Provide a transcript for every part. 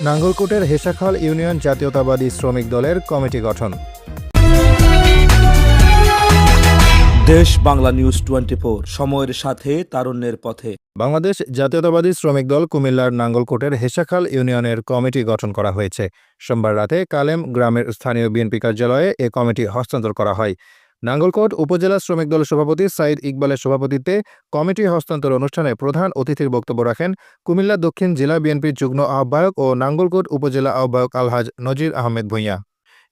নাঙ্গলকোটের Hesakhal union জাতীয়তাবাদী শ্রমিক দলের কমিটি গঠন। দেশ বাংলা নিউজ টোয়েন্টি সময়ের সাথে তারুণ্যের পথে। বাংলাদেশ জাতীয়তাবাদী শ্রমিক দল কুমিল্লার নাঙ্গলকোটের হেসাখাল ইউনিয়নের কমিটি গঠন করা হয়েছে। সোমবার রাতে কালেম গ্রামের স্থানীয় বিএনপি কার্যালয়ে এ কমিটি হস্তান্তর করা হয়। নাঙ্গলকোট উপজেলা শ্রমিক দলের সভাপতি সাইদ ইকবালের সভাপতিত্বে কমিটি হস্তান্তর অনুষ্ঠানে প্রধান অতিথির বক্তব্য রাখেন কুমিল্লা দক্ষিণ জেলা বিএনপির যুগ্ম আহ্বায়ক ও নাঙ্গলকোট উপজেলা আহ্বায়ক আলহাজ নজির আহমেদ ভূঁইয়া।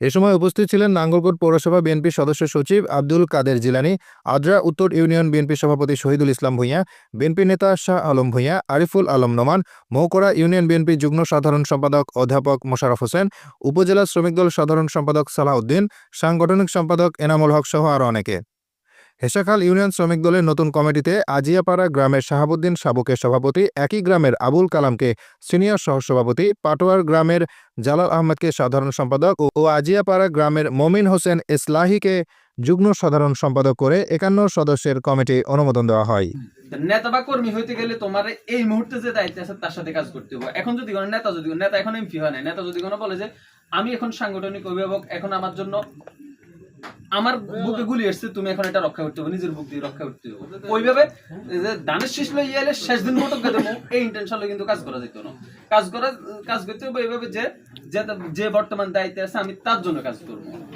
এ সময় উপস্থিত ছিলেন নাঙ্গলকোট পৌরসভা বিএনপি সদস্য সচিব আব্দুল কাদের জিলানি, আদ্রা উত্তর ইউনিয়ন বিএনপি সভাপতি শহীদুল ইসলাম ভূঁইয়া, বিএনপি নেতা শাহ আলম ভূঁইয়া, আরিফুল আলম নোমান মৌকড়া ইউনিয়ন বিএনপি যুগ্ম সাধারণ সম্পাদক অধ্যাপক মোশারফ হোসেন, উপজেলা শ্রমিক দল সাধারণ সম্পাদক সালাউদ্দিন, সাংগঠনিক সম্পাদক এনামুল হক সহ আরও অনেকে। হেসাখাল ইউনিয়ন শ্রমিক দলের নতুন কমিটিতে আজিয়াপাড়া গ্রামের শাহাবুদ্দিন সাবুকে সভাপতি, একই গ্রামের আবুল কালামকে সিনিয়র সহসভাপতি পাটোয়ার গ্রামের জালাল আহমেদকে সাধারণ সম্পাদক ও- ও আজিয়াপাড়া গ্রামের মমিন হোসেন ইসলাহিকে যুগ্ম সাধারণ সম্পাদক করে একান্ন সদস্যের কমিটি অনুমোদন দেওয়া হয়। নেতা বা কর্মী হইতে গেলে তোমার এই মুহূর্তে যে দায়িত্ব আছে তার সাথে কাজ করতে হবে এখন যদি কোনো নেতা, যদি নেতা এখন এমপি হয় না নেতা যদি কোনো বলে যে, আমি এখন সাংগঠনিক অভিভাবক, এখন আমার জন্য আমার বুকে গুলি এসছে, তুমি এখন এটা রক্ষা করতে হবে, নিজের বুক দিয়ে রক্ষা করতে হবে। ওইভাবে ধানের শীষ লইয়া এলে শেষ দিন মতো দেবো, এই ইন্টেনশনে কিন্তু কাজ করা যেত না। কাজ করা, কাজ করতে হবে এইভাবে যে- যে বর্তমান দায়িত্বে আছে, আমি তার জন্য কাজ করব।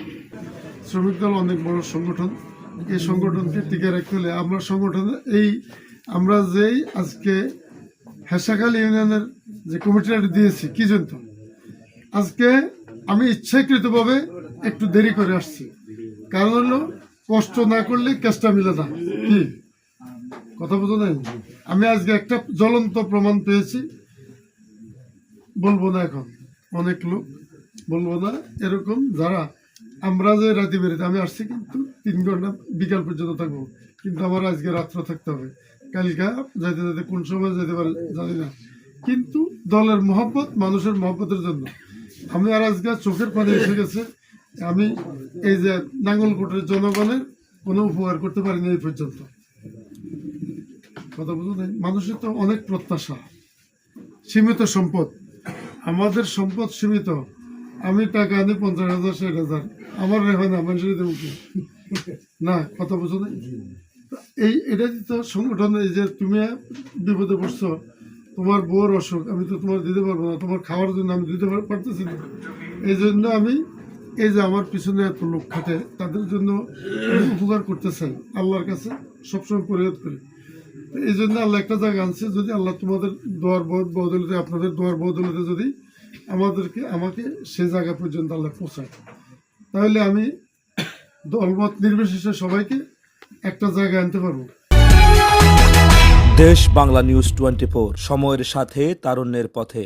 শ্রমিক দল অনেক বড় সংগঠন। এই সংগঠনকে টিকে রাখতে হলে আমরা সংগঠনে এই, আমরা যেই আজকে হেসাখাল ইউনিয়নের যে কমিটিটা দিয়েছি, কি জন্য? আজকে আমি ইচ্ছাকৃতভাবে একটু দেরি করে আসছি। কারণ হলো, কষ্ট না করলে কেসটা মিলে না। কি? কথা বোঝো নাই? আমি আজকে একটা জ্বলন্ত প্রমাণ পেয়েছি। বলব না এখন। অনেক লোক, বলব না, এরকম যারা, আমরা যে রাতে বেরোতে আমি আসছি কিন্তু তিন ঘণ্টা বিকাল পর্যন্ত থাকব। কিন্তু আমার আজকে রাত্র থাকতে হবে। কালকা যাইতে যাইতে কোন সময় যেতে পারে জানি না। কিন্তু দলের মহব্বত, মানুষের মহব্বতের জন্য। আমি আর আজকে চোখের পানি এসে গেছে। আমি এই যে নাঙ্গলকোটের জনগণের কোনো উপকার করতে পারিনি এই পর্যন্ত। কথা বুঝো নাই? মানুষের তো অনেক প্রত্যাশা। সীমিত সম্পদ। আমাদের সম্পদ সীমিত। আমি টাকা আনি পঞ্চাশ হাজার, ষাট হাজার। আমার রেহাই না মানুষের দেবো না, কথা বুঝো না এই এটা তো সংগঠন এই যে তুমি বিপদে পড়ছো, তোমার বউর অসুখ, আমি তো তোমার দিতে পারব না, তোমার খাওয়ার জন্য আমি দিতে পার- পারতেছি না। এই জন্য আমি এই যে আমার পিছনে এত লোক খাটে তাদের জন্য উপকার করতেছেন আল্লাহর কাছে, সবসময় পরিহার করি। এই জন্য আল্লাহ একটা জায়গা আনছে, যদি আল্লাহ তোমাদের দোয়ার বদ- বদলতে, আপনাদের দোয়ার বদলতে যদি আমাদেরকে, আমাকে সে জায়গা পর্যন্ত আল্লাহ পৌঁছায়। তাহলে আমি দলমত নির্বিশেষে সবাইকে একটা জায়গায় আনতে পারব। দেশ বাংলা নিউজ টোয়েন্টি সময়ের সাথে, তারুণ্যের পথে।